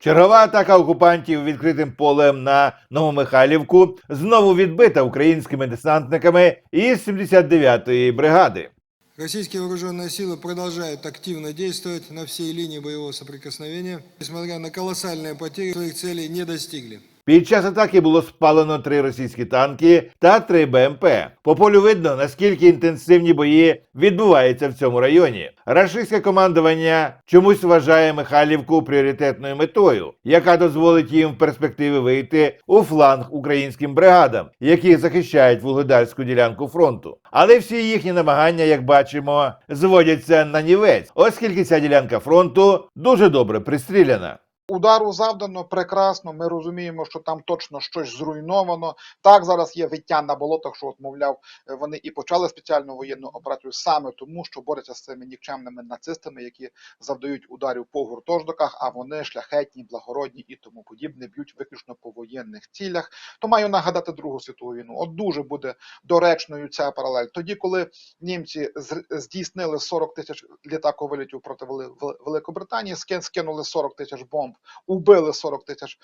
Чергова атака окупантів відкритим полем на Новомихайлівку знову відбита українськими десантниками із 79-ї бригади. Российские вооруженные силы продолжают активно действовать на всей линии боевого соприкосновения. Несмотря на колоссальные потери, своих целей не достигли. Під час атаки було спалено три російські танки та три БМП. По полю видно, наскільки інтенсивні бої відбуваються в цьому районі. Рашистське командування чомусь вважає Михайлівку пріоритетною метою, яка дозволить їм в перспективі вийти у фланг українським бригадам, які захищають вугледарську ділянку фронту. Але всі їхні намагання, як бачимо, зводяться на нівець, оскільки ця ділянка фронту дуже добре пристріляна. Удару завдано прекрасно. Ми розуміємо, що там точно щось зруйновано. Так зараз є виття на болотах, що от, мовляв, е, вони і почали спеціальну воєнну операцію саме тому, що борються з цими нікчемними нацистами, які завдають ударів по гуртожитоках, а вони шляхетні, благородні і тому подібне, б'ють виключно по воєнних цілях. То маю нагадати Другу світову війну. От дуже буде доречною ця паралель. Тоді, коли німці здійснили 40 тисяч літаковилітів проти Вели- Вели- Великобританії, ски- скинули 40 тисяч бомб убили 40 тисяч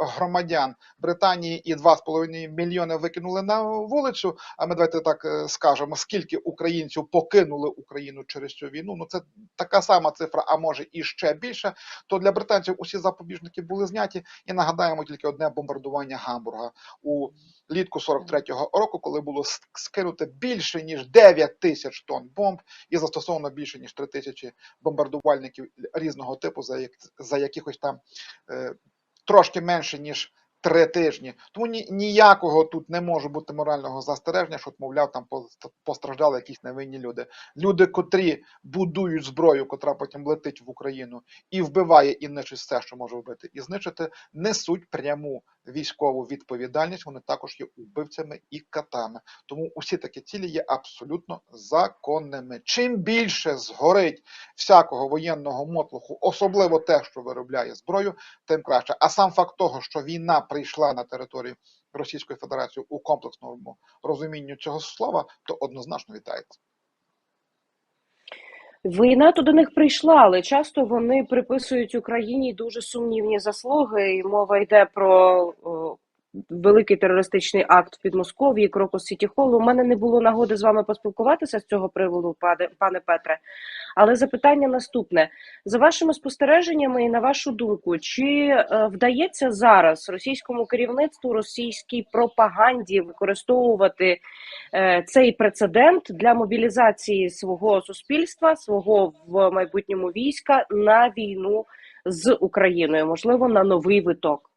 громадян Британії і 2,5 мільйони викинули на вулицю. А ми давайте так е, скажемо, скільки українців покинули Україну через цю війну. Ну це така сама цифра, а може і ще більше. То для британців усі запобіжники були зняті. І нагадаємо тільки одне бомбардування Гамбурга у літку 43-го року, коли було скинуто більше ніж 9 тисяч тонн бомб і застосовано більше ніж 3 тисячі бомбардувальників різного типу за, як, за якихось там трошки менше, ніж три тижні. Тому ні, ніякого тут не може бути морального застереження, що, мовляв, там по- постраждали якісь невинні люди. Люди, котрі будують зброю, котра потім летить в Україну і вбиває і нищить все, що може вбити, і знищити, несуть пряму військову відповідальність. Вони також є убивцями і катами. Тому усі такі цілі є абсолютно законними. Чим більше згорить всякого воєнного мотлуху, особливо те, що виробляє зброю, тим краще. А сам факт того, що війна прийшла на територію Російської Федерації у комплексному розумінню цього слова, то однозначно вітається. Війна то до них прийшла, але часто вони приписують Україні дуже сумнівні заслуги. І мова йде про великий терористичний акт в Підмосков'ї, Крокус Сіті Холл. У мене не було нагоди з вами поспілкуватися з цього приводу, пане, пане Петре. Але запитання наступне: за вашими спостереженнями і на вашу думку, чи е, вдається зараз російському керівництву, російській пропаганді використовувати е, цей прецедент для мобілізації свого суспільства, свого в майбутньому війська на війну з Україною, можливо, на новий виток?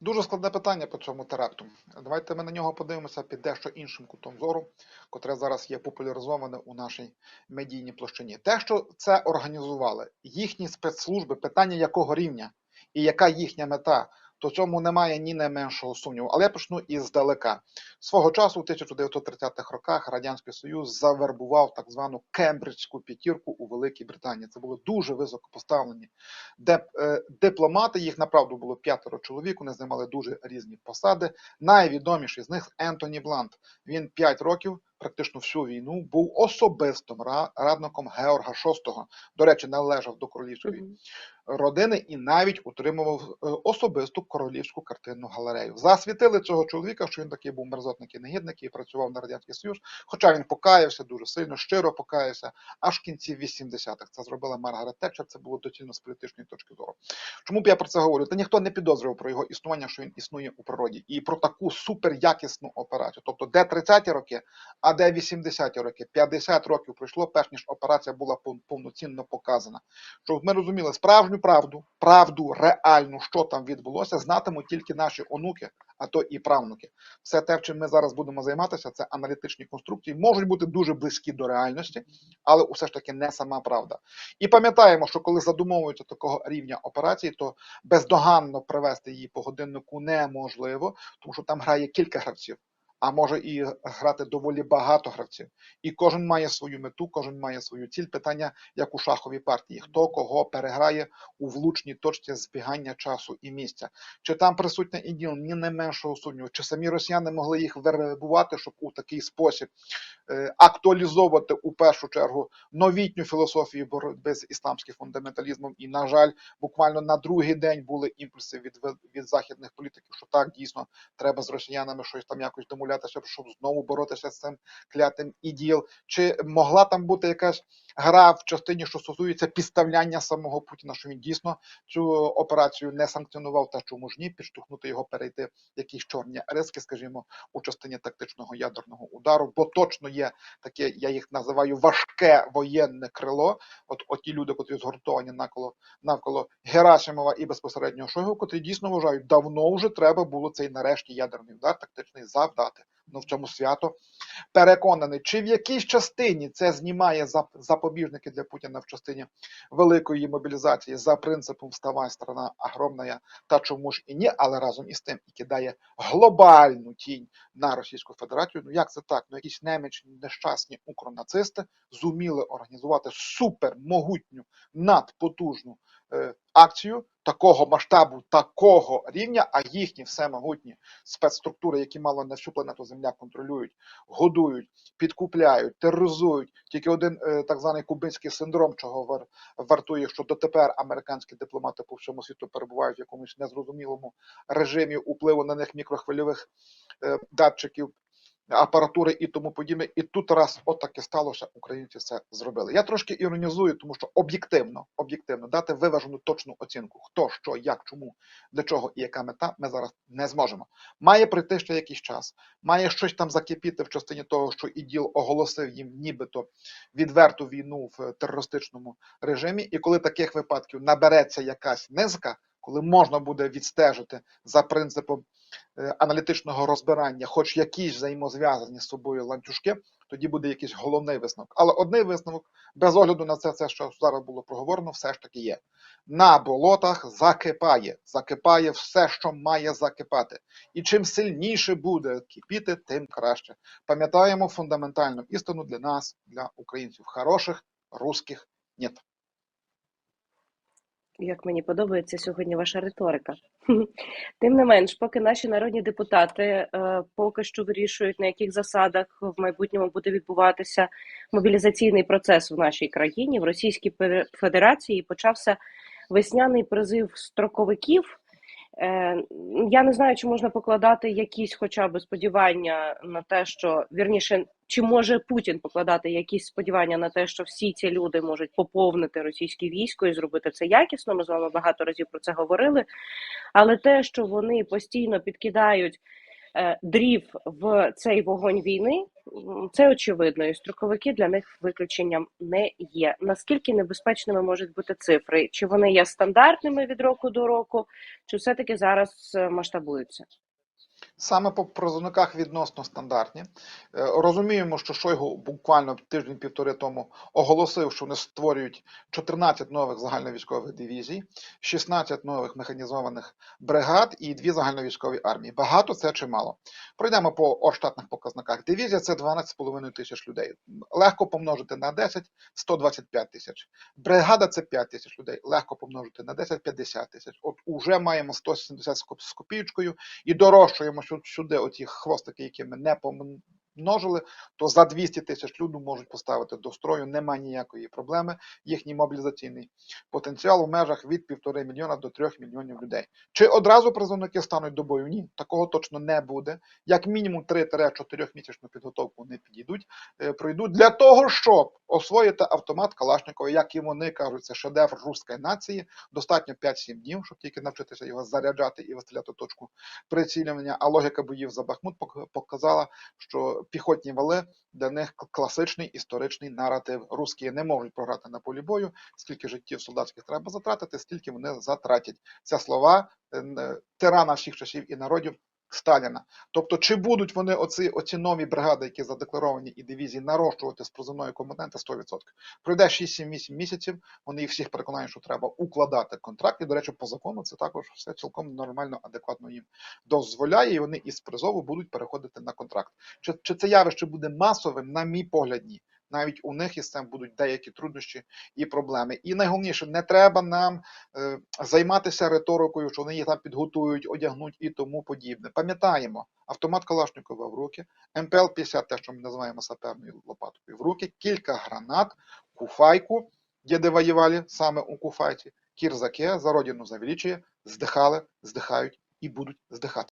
Дуже складне питання по цьому теракту. Давайте ми на нього подивимося під дещо іншим кутом зору, котре зараз є популяризоване у нашій медійній площині. Те, що це організували їхні спецслужби, питання якого рівня і яка їхня мета, то цьому немає ні найменшого сумніву. Але я почну іздалека. Свого часу, у 1930-х роках, Радянський Союз завербував так звану Кембриджську п'ятірку у Великій Британії. Це були дуже високо поставлені де, е, дипломати, їх направду було п'ятеро чоловік, вони займали дуже різні посади. Найвідоміший з них Ентоні Блант. Він 5 років, практично всю війну, був особистим ра- радником Георга VI. До речі, належав до королівської родини і навіть утримував е, особисту королівську картинну галерею. Засвітили цього чоловіка, що він такий був мерзотник і негідник і працював на радянський союз. Хоча він покаявся дуже сильно, щиро покаявся, аж в кінці 80-х. Це зробила Маргарет Тетчер. Це було доцільно з політичної точки зору. Чому б я про це говорю? Та ніхто не підозрював про його існування, що він існує у природі, і про таку суперякісну операцію. Тобто, де 30-ті роки, а де 80-ті роки, 50 років пройшло, перш ніж операція була повноцінно показана. Щоб ми розуміли справжню правду, правду реальну, що там відбулося, знатимуть тільки наші онуки, а то і правнуки. Все те, чим ми зараз будемо займатися, це аналітичні конструкції, можуть бути дуже близькі до реальності, але усе ж таки не сама правда. І пам'ятаємо, що коли задумовується такого рівня операції, то бездоганно привести її по годиннику неможливо, тому що там грає кілька гравців. А може і грати доволі багато гравців. І кожен має свою мету, кожен має свою ціль. Питання як у шаховій партії: хто кого переграє у влучній точці збігання часу і місця. Чи там присутня іділ, ні не меншого сумніву, чи самі росіяни могли їх вербувати, щоб у такий спосіб е, актуалізовувати у першу чергу новітню філософію боротьби з ісламським фундаменталізмом. І, на жаль, буквально на другий день були імпульси від, від західних політиків, що так дійсно треба з росіянами щось там якось домовлятися, щоб знову боротися з цим клятим іділ. Чи могла там бути якась гра в частині, що стосується підставляння самого Путіна, що він дійсно цю операцію не санкціонував, та чому ж ні, підштовхнути його перейти якісь чорні риски, скажімо, у частині тактичного ядерного удару, бо точно є таке, я їх називаю важке воєнне крило. От оті люди, котрі згуртовані навколо навколо Герасимова і безпосередньо Шойгу, котрі дійсно вважають, давно вже треба було цей нарешті ядерний удар тактичний завдати. Ну в цьому свято переконаний, чи в якійсь частині це знімає зап- запобіжники для Путіна в частині великої мобілізації за принципом вставай страна огромна, та чому ж і ні, але разом із тим і кидає глобальну тінь на Російську Федерацію. Ну як це так? Ну якісь немічні нещасні укронацисти зуміли організувати супермогутню надпотужну акцію такого масштабу, такого рівня, а їхні всемогутні спецструктури, які мало не всю планету Земля контролюють, годують, підкупляють, тероризують. Тільки один е, так званий кубинський синдром, чого вар, вартує, що дотепер американські дипломати по всьому світу перебувають в якомусь незрозумілому режимі впливу на них мікрохвильових е, датчиків. Апаратури і тому подібне, і тут раз отаке сталося, українці це зробили. Я трошки іронізую, тому що об'єктивно, об'єктивно дати виважену точну оцінку, хто, що, як, чому, для чого і яка мета, ми зараз не зможемо. Має прийти ще якийсь час, має щось там закипіти в частині того, що іділ оголосив їм нібито відверту війну в терористичному режимі. І коли таких випадків набереться якась низка, коли можна буде відстежити за принципом е, аналітичного розбирання, хоч якісь взаємозв'язані з собою ланцюжки, тоді буде якийсь головний висновок. Але одний висновок, без огляду на це, це що зараз було проговорено, все ж таки є. На болотах закипає, закипає все, що має закипати. І чим сильніше буде кипіти, тим краще. Пам'ятаємо фундаментальну істину для нас, для українців. Хороших русських нет. Як мені подобається сьогодні ваша риторика. Тим не менш, поки наші народні депутати е, поки що вирішують, на яких засадах в майбутньому буде відбуватися мобілізаційний процес в нашій країні, в Російській Федерації почався весняний призив строковиків. Е, Я не знаю, чи можна покладати якісь хоча б сподівання на те, що вірніше, чи може Путін покладати якісь сподівання на те, що всі ці люди можуть поповнити російське військо і зробити це якісно. Ми з вами багато разів про це говорили. Але те, що вони постійно підкидають е, дрів в цей вогонь війни, це очевидно. І строковики для них виключенням не є. Наскільки небезпечними можуть бути цифри? Чи вони є стандартними від року до року, чи все-таки зараз е, масштабуються? Саме по призовниках відносно стандартні. Е, Розуміємо, що Шойгу буквально тиждень-півтори тому оголосив, що вони створюють 14 нових загальновійськових дивізій, 16 нових механізованих бригад і дві загальновійськові армії. Багато це чи мало. Пройдемо по оштатних показниках. Дивізія це 12,5 тисяч людей. Легко помножити на 10 125 тисяч. Бригада це 5 тисяч людей. Легко помножити на 10 50 тисяч. От уже маємо 170 з копійкою і сю- сюди оті хвостики, які ми не помножили, то за 200 тисяч людей можуть поставити до строю, нема ніякої проблеми. Їхній мобілізаційний потенціал в межах від 1,5 мільйона до 3 мільйонів людей. Чи одразу призовники стануть до бою? Ні, такого точно не буде. Як мінімум 3-4 місячну підготовку не підійдуть, е, пройдуть для того, щоб освоїти автомат Калашникова, як і вони кажуть, це шедевр руської нації. Достатньо 5-7 днів, щоб тільки навчитися його заряджати і вистріляти точку прицілювання. А логіка боїв за Бахмут пок- показала, що піхотні вали для них класичний історичний наратив. Русські не можуть програти на полі бою. Скільки життів солдатських треба затратити, стільки вони затратять. Це слова е, тирана всіх часів і народів Сталіна. Тобто, чи будуть вони оці, оці нові бригади, які задекларовані і дивізії, нарощувати з призовної компоненти 100%. Пройде 6-7-8 місяців, вони їх всіх переконають, що треба укладати контракт. І, до речі, по закону це також все цілком нормально, адекватно їм дозволяє, і вони із призову будуть переходити на контракт. Чи, чи це явище буде масовим, на мій погляд, ні. Навіть у них із цим будуть деякі труднощі і проблеми. І найголовніше, не треба нам е, займатися риторикою, що вони їх там підготують, одягнуть і тому подібне. Пам'ятаємо, автомат Калашникова в руки, МПЛ-50, те, що ми називаємо саперною лопаткою в руки, кілька гранат, куфайку, де воювали саме у куфайці, кірзаке, за родину за здихали, здихають і будуть здихати.